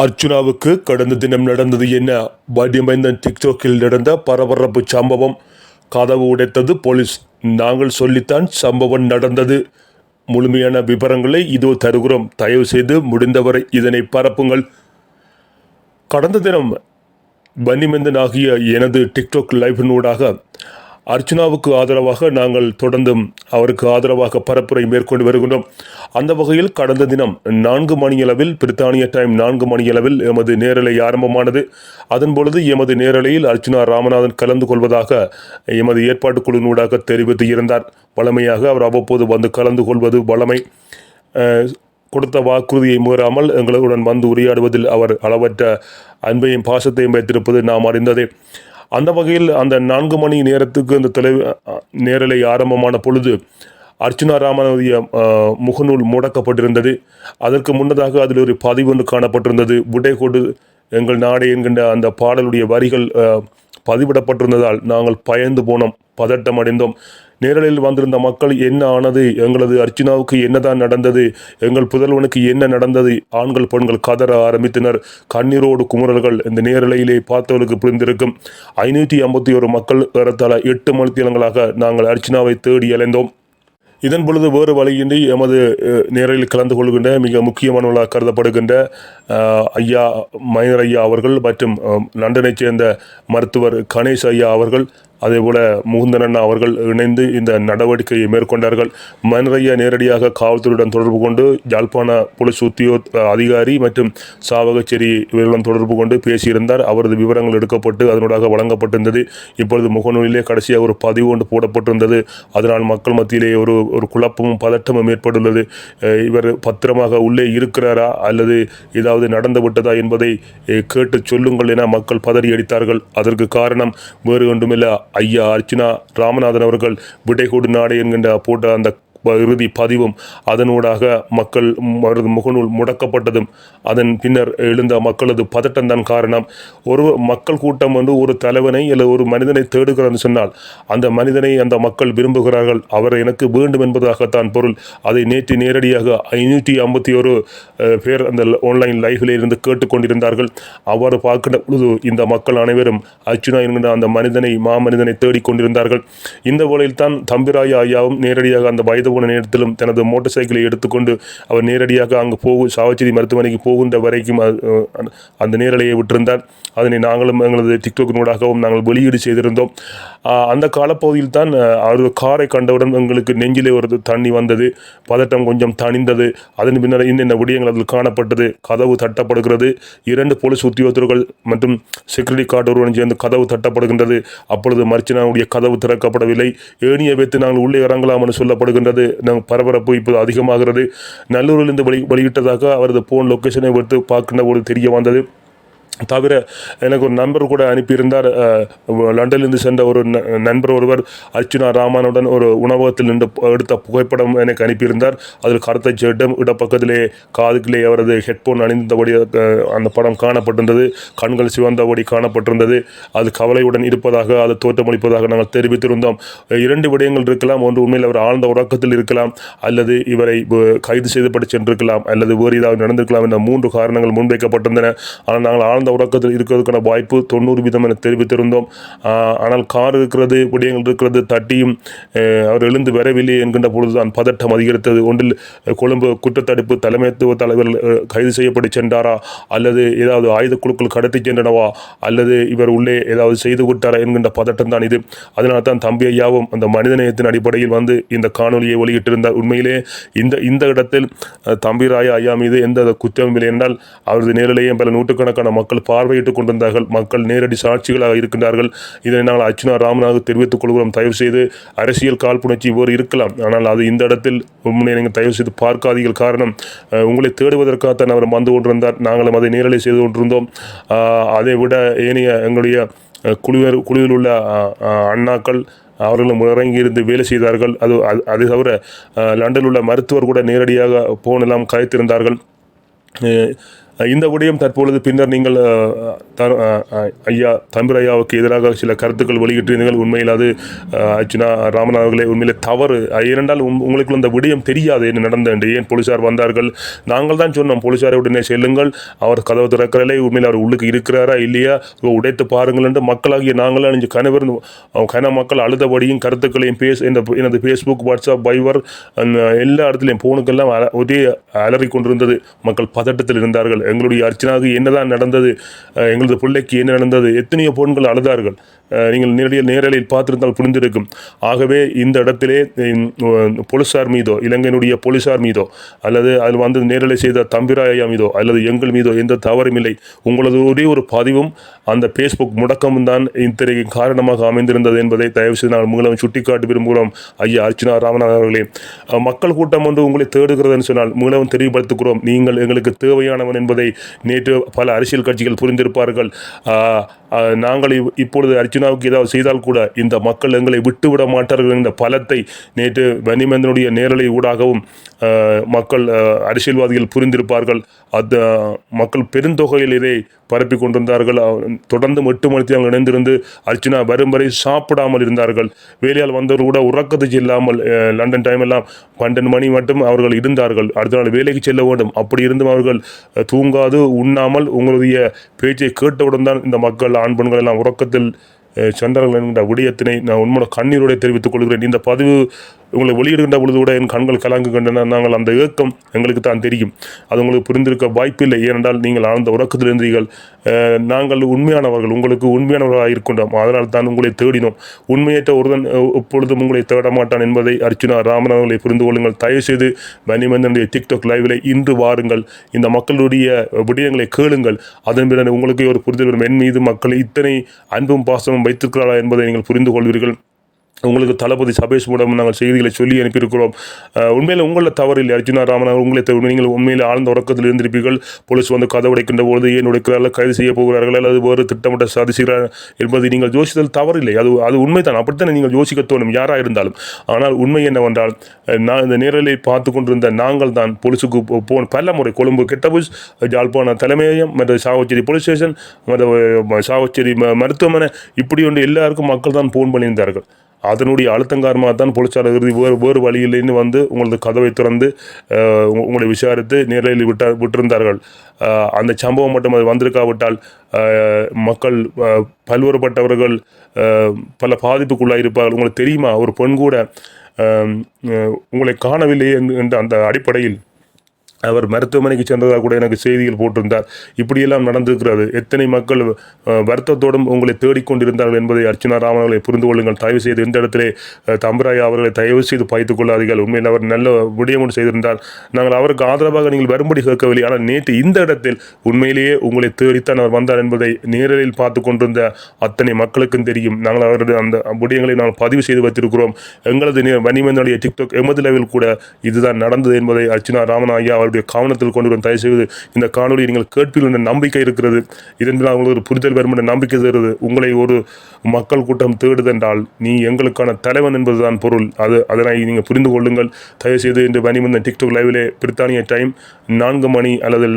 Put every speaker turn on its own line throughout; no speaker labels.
அர்ச்சுனாவுக்கு கடந்த தினம் நடந்தது என்ன? வடிமைந்தன் டிக்டாக்கில் நடந்த பரபரப்பு சம்பவம். கதவு உடைத்தது போலீஸ். நாங்கள் சொல்லித்தான் சம்பவம் நடந்தது. முழுமையான விவரங்களை இதோ தருகிறோம். தயவு செய்து முடிந்தவரை இதனை பரப்புங்கள். கடந்த தினம் வன்னிமந்தன் ஆகிய எனது டிக்டாக் லைஃபினூடாக அர்ச்சனாவுக்கு ஆதரவாக நாங்கள் தொடர்ந்தும் அவருக்கு ஆதரவாக பரப்புரை மேற்கொண்டு வருகின்றோம். அந்த வகையில் கடந்த தினம் நான்கு மணியளவில் பிரித்தானிய டைம் நான்கு மணியளவில் எமது நேரலை ஆரம்பமானது. அதன் பொழுது எமது நேரலையில் அர்ச்சனா ராமநாதன் கலந்து கொள்வதாக எமது ஏற்பாட்டு குழுவினூடாக தெரிவித்து இருந்தார். வழமையாக அவர் அவ்வப்போது வந்து கலந்து கொள்வது வழமை. கொடுத்த வாக்குறுதியை மீறாமல் எங்களுடன் வந்து உரையாடுவதில் அவர் அளவற்ற அன்பையும் பாசத்தையும் வைத்திருப்பது நாம் அறிந்ததே. அந்த வகையில் அந்த நான்கு மணி நேரத்துக்கு அந்த தொலை நேரலை ஆரம்பமான பொழுது அர்ச்சனா ராமனுடைய முகநூல் முடக்கப்பட்டிருந்தது. அதற்கு முன்னதாக அதில் ஒரு பதிவு ஒன்று காணப்பட்டிருந்தது. விடை எங்கள் நாடு என்கின்ற அந்த பாடலுடைய வரிகள் பதிவிடப்பட்டிருந்ததால் நாங்கள் பயந்து போனோம் பதட்டம் அடைந்தோம் நேரலில் வந்திருந்த மக்கள் என்ன ஆனது? எங்களது அர்ச்சனாவுக்கு என்னதான் நடந்தது? எங்கள் புதல்வனுக்கு என்ன நடந்தது? ஆண்கள் பெண்கள் கதற ஆரம்பித்தனர். கண்ணீரோடு குமுறல்கள் இந்த நேரலையிலே பார்த்தவர்களுக்கு புரிந்திருக்கும். ஐநூற்றி ஐம்பத்தி ஒரு மக்கள் ஏறத்தாழ எட்டு மணித்தியலங்களாக நாங்கள் அர்ச்சனாவை தேடி அலைந்தோம். இதன் பொழுது வேறு வழியின்றி எமது நேரில் கலந்து கொள்கின்ற மிக முக்கியமானவர்களாக கருதப்படுகின்ற ஐயா மைனர் ஐயா அவர்கள் மற்றும் லண்டனைச் சேர்ந்த மருத்துவர் கணேஷ் ஐயா அவர்கள் அதேபோல முகுந்தன் அண்ணா அவர்கள் இணைந்து இந்த நடவடிக்கையை மேற்கொண்டார்கள். மைனர் நேரடியாக காவல்துறையுடன் தொடர்பு கொண்டு யாழ்ப்பாண போலீஸ் உத்தியோ அதிகாரி மற்றும் சாவகச்சேரி இவர்களுடன் தொடர்பு கொண்டு பேசியிருந்தார். அவரது விவரங்கள் எடுக்கப்பட்டு அதனூடாக வழங்கப்பட்டிருந்தது. இப்பொழுது முகநூலிலே கடைசியாக ஒரு பதிவு ஒன்று போடப்பட்டிருந்தது. அதனால் மக்கள் மத்தியிலே ஒரு ஒரு குழப்பமும் பதட்டமும் ஏற்பட்டுள்ளது. இவர் பத்திரமாக உள்ளே இருக்கிறாரா? அல்லது ஏதாவது நடந்து விட்டதா என்பதை கேட்டு சொல்லுங்கள் என மக்கள் பதறி அடித்தார்கள். அதற்கு காரணம் வேறு ஒன்றுமில்லை. ஐயா அர்ச்சனா ராமநாதன் அவர்கள் விடைகோடு நாடு என்கின்ற போட்ட அந்த இறுதி பதிவும் அதனூடாக மக்கள் அவரது முகநூல் முடக்கப்பட்டதும் அதன் பின்னர் எழுந்த மக்களது பதட்டம்தான் காரணம். ஒரு மக்கள் கூட்டம் வந்து ஒரு தலைவனை அல்லது ஒரு மனிதனை தேடுகிறான்னு சொன்னால் அந்த மனிதனை அந்த மக்கள் விரும்புகிறார்கள். அவர் எனக்கு வேண்டும் என்பதாகத்தான் பொருள். அதை நேற்று நேரடியாக ஐநூற்றி ஐம்பத்தி ஒரு பேர் அந்த ஆன்லைன் லைஃபில் இருந்து கேட்டுக்கொண்டிருந்தார்கள் அவ்வாறு பார்க்கின்ற பொழுது இந்த மக்கள் அனைவரும் அர்ச்சுனா என்கின்ற அந்த மனிதனை மாமனிதனை தேடிக்கொண்டிருந்தார்கள் இந்த வேளையில் தான் தம்பிராய ஐயாவும் நேரடியாக அந்த வயது போன நேரத்திலும் தனது மோட்டார் சைக்கிளை எடுத்துக்கொண்டு அவர் நேரடியாக அங்கு போகும் சாவச்சேரி மருத்துவமனைக்கு போகின்ற வரைக்கும் அந்த நேரலையை விட்டிருந்தார். அதனை நாங்களும் எங்களது டிக்டாக்கினூடாகவும் நாங்கள் வெளியீடு செய்திருந்தோம். அந்த காலப்பகுதியில் தான் அவர் காரை கண்டவுடன் எங்களுக்கு நெஞ்சிலே ஒரு தண்ணி வந்தது. பதட்டம் கொஞ்சம் தணிந்தது. அதன் பின்னர் இன்னென்ன விடயங்கள் அதில் காணப்பட்டது. கதவு தட்டப்படுகிறது. இரண்டு போலீஸ் உத்தியோகத்தர்கள் மற்றும் செக்யூரிட்டி கார்டு ஒருவன் சேர்ந்து கதவு தட்டப்படுகின்றது. அப்பொழுது மர்ச்சனாவுடைய கதவு திறக்கப்படவில்லை. ஏணியை வைத்து நாங்கள் உள்ளே இறங்கலாம் என்று சொல்லப்படுகின்றது. நாங்கள் பரபரப்பு இப்போது அதிகமாகிறது. நல்லூரிலிருந்து வெளி வெளியிட்டதாக அவரது போன் லொக்கேஷனை எடுத்து பார்க்கின்ற போது தெரிய வந்தது. தவிர எனக்கு ஒரு நண்பர் கூட அனுப்பியிருந்தார். அஹ், லண்டனிலிருந்து சென்ற ஒரு ந- நண்பர் ஒருவர் அர்ச்சுனா ராமனுடன் ஒரு உணவகத்தில் நின்று எடுத்த புகைப்படம் எனக்கு அனுப்பியிருந்தார். அதில் கருத்தை சேட்டம் இடப்பக்கத்திலே காதுக்கிலே அவரது ஹெட்போன் அணிந்தபடி அந்த படம் காணப்பட்டிருந்தது. கண்கள் சிவந்தபடி காணப்பட்டிருந்தது. அது கவலையுடன் இருப்பதாக அது தோற்றமளிப்பதாக நாங்கள் தெரிவித்திருந்தோம். இரண்டு விடயங்கள் இருக்கலாம். ஒன்று உண்மையில் அவர் ஆழ்ந்த உறக்கத்தில் இருக்கலாம் அல்லது இவரை கைது செய்துபடி சென்றிருக்கலாம் அல்லது வேறு ஏதாவது நடந்திருக்கலாம் என்ற மூன்று காரணங்கள் முன்வைக்கப்பட்டிருந்தன. ஆனால் நாங்கள் ஆழ்ந்த உறக்கத்தில் இருக்கிறதுக்கான வாய்ப்பு தொண்ணூறு வீதம் என தெரிவித்திருந்தோம். ஆனால் கார் இருக்கிறது விடயங்கள் இருக்கிறது தட்டியும் அவர் எழுந்து வரவில்லை என்கின்ற பொழுதுதான் பதட்டம் அதிகரித்தது. ஒன்றில் கொழும்பு குற்றத்தடுப்பு தலைமைத்துவ தலைவர் கைது செய்யப்பட்டு சென்றாரா? அல்லது ஏதாவது ஆயுத குழுக்கள் கடத்தி சென்றனவா? அல்லது இவர் உள்ளே ஏதாவது செய்து விட்டாரா என்கின்ற பதட்டம் தான் இது. அதனால தான் தம்பி ஐயாவும் அந்த மனிதநேயத்தின் அடிப்படையில் வந்து இந்த காணொலியை வெளியிட்டிருந்தார். உண்மையிலே இந்த இந்த இடத்தில் தம்பிராயா தம்பிராய ஐயா மீது எந்த குற்றமும் இல்லை என்றால் அவரது நேரிலேயே பல நூற்றுக்கணக்கான மக்கள் மக்கள் பார்வையிட்டுக் கொண்டிருந்தார்கள். மக்கள் நேரடி சாட்சிகளாக இருக்கின்றார்கள். இதனை நாங்கள் அர்ச்சனா ராமனாக தெரிவித்துக் கொள்கிறோம். தயவு செய்து அரசியல் காழ்ப்புணர்ச்சி வேறு இருக்கலாம். ஆனால் அது இந்த இடத்தில் உண்மையை நீங்கள் தயவு செய்து பார்க்காதீர்கள். காரணம் உங்களை தேடுவதற்காகத்தான் அவர் வந்து கொண்டிருந்தார். நாங்களும் அதை நேரலை செய்து கொண்டிருந்தோம். அதை விட ஏனைய எங்களுடைய குழுவர் குழுவில் உள்ள அண்ணாக்கள் அவர்களும் இறங்கி இருந்து வேலை செய்தார்கள். அது அது- தவிர லண்டனில் உள்ள மருத்துவர் கூட நேரடியாக போனெல்லாம் கலைத்திருந்தார்கள். இந்த விடயம் தற்பொழுது பின்னர் நீங்கள் த- ஐயா தம்பிரையாவுக்கு எதிராக சில கருத்துக்கள் வெளியிட்டிருந்தீர்கள். உண்மையில் அது அஹ், அர்ச்சுனா ராமன் அவர்களே உண்மையிலே தவறு. ஏனென்றால் உம்- உங்களுக்கு இந்த விடயம் தெரியாது என்ன நடந்தது ஏன் போலீசார் வந்தார்கள்? நாங்கள் தான் சொன்னோம் போலீஸாரை உடனே செல்லுங்கள். அவர் கதவு திறக்கிறலே உண்மையில் அவர் உள்ளுக்கு இருக்கிறாரா இல்லையா? உடைத்து பாருங்கள் என்று மக்களாகிய நாங்கள் அணிஞ்சு கணவர் கன மக்கள் அழுதபடியும் கருத்துக்களையும் பேஸ் இந்த எனது ஃபேஸ்புக் வாட்ஸ்அப் பைவர் அந்த எல்லா இடத்துலையும் ஃபோனுக்கெல்லாம் அல- ஒரே அலறி கொண்டிருந்தது. மக்கள் பதட்டத்தில் இருந்தார்கள். எங்களுடைய அர்ச்சனாவுக்கு என்னதான் நடந்தது எங்களது பிள்ளைக்கு என்ன நடந்தது எத்தனையோ பொண்கள் அழுதார்கள். நீங்கள் நேரடியில் நேரலில் பார்த்திருந்தால் புரிந்திருக்கும். ஆகவே இந்த இடத்திலே போலீஸார் மீதோ இலங்கையினுடைய போலீசார் மீதோ அல்லது அதில் வந்து நேரலை செய்த தம்பிராயா மீதோ அல்லது எங்கள் மீதோ எந்த தவறும் இல்லை. உங்களது ஒரே ஒரு பதிவும் அந்த ஃபேஸ்புக் முடக்கமும் தான் இத்தகைய காரணமாக அமைந்திருந்தது என்பதை தயவுசெய்து நான் மூலம் சுட்டிக்காட்டி விரும்புகிறோம். ஐயா அர்ச்சனா ராமநாதன் அவர்களே. மக்கள் கூட்டம் ஒன்று உங்களை தேடுகிறதுன்னு சொன்னால் மூலம் தெளிவுபடுத்துகிறோம் நீங்கள் எங்களுக்கு தேவையானவன் நேற்று பல அரசியல் கட்சிகள் புரிந்திருப்பார்கள். நாங்கள் இவ்- இப்பொழுது அர்ச்சனாவுக்கு ஏதாவது செய்தால் கூட இந்த மக்கள் எங்களை விட்டுவிட மாட்டார்கள் என்ற பலத்தை நேற்று வன்னிமந்தனுடைய நேரலை ஊடாகவும் மக்கள் அரசியல்வாதிகள் புரிந்திருப்பார்கள். அது மக்கள் பெருந்தொகையில் இதை பரப்பி கொண்டிருந்தார்கள் தொடர்ந்து எட்டு மணிக்கு அவங்க இணைந்திருந்து அர்ச்சனா வரும் வரை சாப்பிடாமல் இருந்தார்கள். வேலையால் வந்தவர் கூட உறக்கத்துக்கு இல்லாமல் லண்டன் டைம் எல்லாம் பன்னெண்டு மணி மட்டும் அவர்கள் இருந்தார்கள். அடுத்த நாள் வேலைக்கு செல்ல வேண்டும். அப்படி இருந்தும் அவர்கள் தூங்காது உண்ணாமல் உங்களுடைய பேச்சை கேட்டவுடன் தான் இந்த மக்கள் ஆண் பெண்கள் எல்லாம் உறக்கத்தில் அஹ், சென்றார்கள் என்கின்ற விடயத்தினை நான் உண்மையோட கண்ணீரோட தெரிவித்துக் கொள்கிறேன். இந்த பதிவு உங்களை வெளியிடுகின்ற பொழுது கூட என் கண்கள் கலங்குகின்றன. நாங்கள் அந்த ஏக்கம் எங்களுக்கு தான் தெரியும். அது உங்களுக்கு புரிந்திருக்க வாய்ப்பில்லை. ஏனென்றால் நீங்கள் ஆழ்ந்த உறக்கத்தில் இருந்தீர்கள். நாங்கள் உண்மையானவர்கள். உங்களுக்கு உண்மையானவர்களாக இருக்கின்றோம். அதனால் தான் உங்களை தேடினோம். உண்மையற்ற ஒருவன் அஹ், எப்பொழுதும் உங்களை தேட மாட்டான் என்பதை அர்ச்சுனா ராமன் அவர்களை புரிந்து கொள்ளுங்கள். தயவுசெய்து மணிமந்தனுடைய டிக்டாக் லைவில் இன்று வாருங்கள். இந்த மக்களுடைய விடயங்களை கேளுங்கள். அதன் பிறகு உங்களுக்கு ஒரு புரிதல் வரும். என் மீது மக்கள் இத்தனை அன்பும் பாசமும் வைத்திருக்கிறாரா என்பதை நீங்கள் புரிந்து கொள்வீர்கள். உங்களுக்கு தளபதி சபேஷ் மூலம் நாங்கள் செய்திகளை சொல்லி அனுப்பியிருக்கிறோம். உண்மையில் உங்களில் தவறு இல்லை அர்ஜுனா ராமன் உங்களை தவிர நீங்கள் உண்மையில் ஆழ்ந்த உறக்கத்தில் இருந்திருப்பீர்கள். போலீஸ் வந்து கதை உடைக்கின்ற பொழுது ஏன் உடைக்கிறார்கள் கைது செய்ய போகிறார்கள் அல்லது வேறு திட்டமிட்ட சாதிச்சுகிறார் என்பது நீங்கள் யோசித்தல் தவறில்லை. அது அது உண்மைதான். அப்படித்தான் நீங்கள் யோசிக்க தோணும் யாராக இருந்தாலும். ஆனால் உண்மை என்னவென்றால் நான் இந்த நேரலை பார்த்து கொண்டிருந்த நாங்கள் தான் போலீஸுக்கு போ- போன பல முறை கொழும்பு கெட்டபுஸ் ஜாழ்ப்பாண தலைமையகம் மற்ற சாவச்சேரி போலீஸ் ஸ்டேஷன் மற்ற சாவச்சேரி ம- மருத்துவமனை இப்படி ஒன்று எல்லாருக்கும் மக்கள் தான் ஃபோன் பண்ணியிருந்தார்கள். அதனுடைய அழுத்தம் காரணமாக தான் போலீசார் இறுதி வேறு வேறு வழியிலேன்னு வந்து உங்களது கதவை திறந்து உங்களை விசாரித்து நேரில் விட்ட விட்டிருந்தார்கள். அந்த சம்பவம் மட்டும் அது வந்திருக்காவிட்டால் மக்கள் பல்வேறுபட்டவர்கள் பல பாதிப்புக்குள்ளாக இருப்பார்கள். உங்களுக்கு தெரியுமா? ஒரு பெண் கூட உங்களை காணவில்லை என்று- அந்த அடிப்படையில் அவர் மருத்துவமனைக்கு சென்றதாக கூட எனக்கு செய்திகள் போட்டிருந்தார். இப்படியெல்லாம் நடந்திருக்கிறது. எத்தனை மக்கள் வருத்தத்தோடும் உங்களை தேடிக்கொண்டிருந்தார்கள் என்பதை அர்ச்சனா ராமன் அவர்களை புரிந்து கொள்ளுங்கள். தயவு செய்து இந்த இடத்திலே அஹ், தம்பராயா அவர்களை தயவு செய்து பாய்த்துக் கொள்ளாதீர்கள். உண்மையில் அவர் நல்ல விடயம் ஒன்று செய்திருந்தார். நாங்கள் அவருக்கு ஆதரவாக நீங்கள் வரும்படி கேட்கவில்லை. ஆனால் நேற்று இந்த இடத்தில் உண்மையிலேயே உங்களை தேடித்தான் அவர் வந்தார் என்பதை நேரலில் பார்த்து கொண்டிருந்த அத்தனை மக்களுக்கும் தெரியும். நாங்கள் அவரது அந்த விடயங்களை நாங்கள் பதிவு செய்து வைத்திருக்கிறோம். எங்களது நே- டிக்டாக் எமது லெவல் கூட இதுதான் நடந்தது என்பதை அர்ச்சனா ராமன் ஐயா அவருடைய கவனத்தில் கொண்டு வரும். தயவு செய்து இந்த காணொலியை நீங்கள் கேட்பில் என்ற நம்பிக்கை இருக்கிறது. இதன் அவங்களுக்கு உங்களுக்கு ஒரு புரிதல் வரும் என்ற நம்பிக்கை தருகிறது. உங்களை ஒரு மக்கள் கூட்டம் தேடுதென்றால் நீ எங்களுக்கான தலைவன் என்பதுதான் பொருள். அது அதனை நீங்கள் புரிந்து கொள்ளுங்கள். தயவு செய்து இந்த வனிமந்தன் டிக்டாக் லைவிலே பிரித்தானிய டைம் நான்கு மணி அல்லது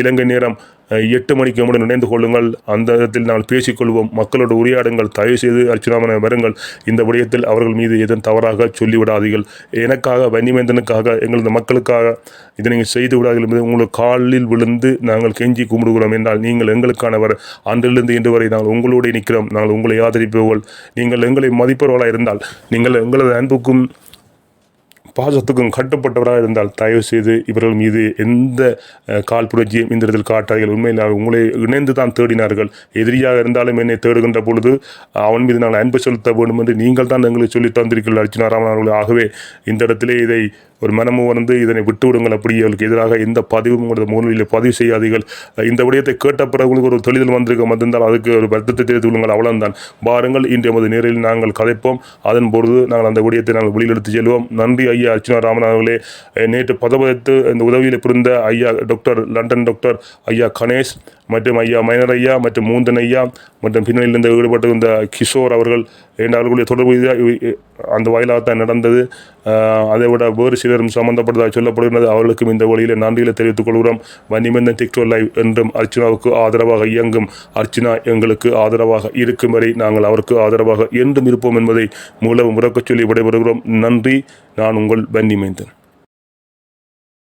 இலங்கை நேரம் எட்டு மணிக்கு நம்முடன் இணைந்து கொள்ளுங்கள். அந்த இடத்தில் நாங்கள் பேசிக்கொள்வோம். மக்களோடு உரையாடுங்கள். தயவு செய்து அர்ச்சனாமன வருங்கள் இந்த விடயத்தில் அவர்கள் மீது எதுவும் தவறாக சொல்லிவிடாதீர்கள். எனக்காக வன்னிமேந்தனுக்காக எங்களது மக்களுக்காக இதை நீங்கள் செய்து விடாதீர்கள் என்பது உங்களுக்கு காலில் விழுந்து நாங்கள் கெஞ்சி கும்பிடுகிறோம் என்றால் நீங்கள் எங்களுக்கானவர். அன்றிலிருந்து இன்று வரை நாங்கள் உங்களோடு நிற்கிறோம். நாங்கள் உங்களை ஆதரிப்பவர்கள் நீங்கள் எங்களை மதிப்பவர்களாக இருந்தால் நீங்கள் எங்களது அன்புக்கும் பாசத்துக்கும் கட்டுப்பட்டவராக இருந்தால் தயவு செய்து இவர்கள் மீது எந்த கால் புரட்சியும் இந்த இடத்தில் காட்டார்கள் உண்மையில் உங்களை இணைந்து தான் தேடினார்கள். எதிரியாக இருந்தாலும் என்னை தேடுகின்ற பொழுது அவன் மீது நாங்கள் அன்பு செலுத்த வேண்டும் என்று நீங்கள் தான் எங்களுக்கு சொல்லி தந்திருக்கிறீர்கள். அர்ஜுனாராமன் அவர்கள் ஆகவே இந்த இடத்திலே இதை ஒரு மனமும் வந்து இதனை விட்டுவிடுங்கள் அப்படி அவர்களுக்கு எதிராக எந்த பதிவும் உங்களது முன்னிலையில் பதிவு செய்யாதீர்கள். இந்த விடயத்தை கேட்ட பிறகு உங்களுக்கு ஒரு தெளிதல் வந்திருக்க வந்திருந்தால் அதுக்கு ஒரு வருத்தத்தை தெரிவித்துக் கொள்ளுங்கள். அவ்வளவுதான். பாருங்கள் இன்று எமது நேரில் நாங்கள் கதைப்போம். அதன் பொழுது நாங்கள் அந்த விடயத்தை நாங்கள் வெளியில் எடுத்து செல்வோம். நன்றி ஐயா அர்ச்சனா ராமன் அவர்களே. நேற்று பதவியத்து இந்த உதவியில் புரிந்த ஐயா டாக்டர் லண்டன் டாக்டர் ஐயா கணேஷ் மற்றும் ஐயா மைனர் ஐயா மற்றும் மூந்தன் ஐயா மற்றும் பின்னணியில் இருந்து ஈடுபட்டிருந்த கிஷோர் அவர்கள் என்ற அவர்களுடைய தொடர்பு இது- அந்த வாயிலாகத்தான் நடந்தது. அதை விட வேறு சிலரும் சம்பந்தப்பட்டதாக சொல்லப்படுகிறது அவர்களுக்கும் இந்த வழியில் நன்றிகளை தெரிவித்துக் கொள்கிறோம். வன்னிமந்தன் டிக்டோ லைவ் என்றும் அர்ச்சனாவுக்கு ஆதரவாக இயங்கும். அர்ச்சனா எங்களுக்கு ஆதரவாக இருக்கும் வரை நாங்கள் அவருக்கு ஆதரவாக என்றும் இருப்போம் என்பதை மூலம் உறக்கச் சொல்லி விடைபெறுகிறோம். நன்றி. நான் உங்கள் வன்னிமைந்தன்.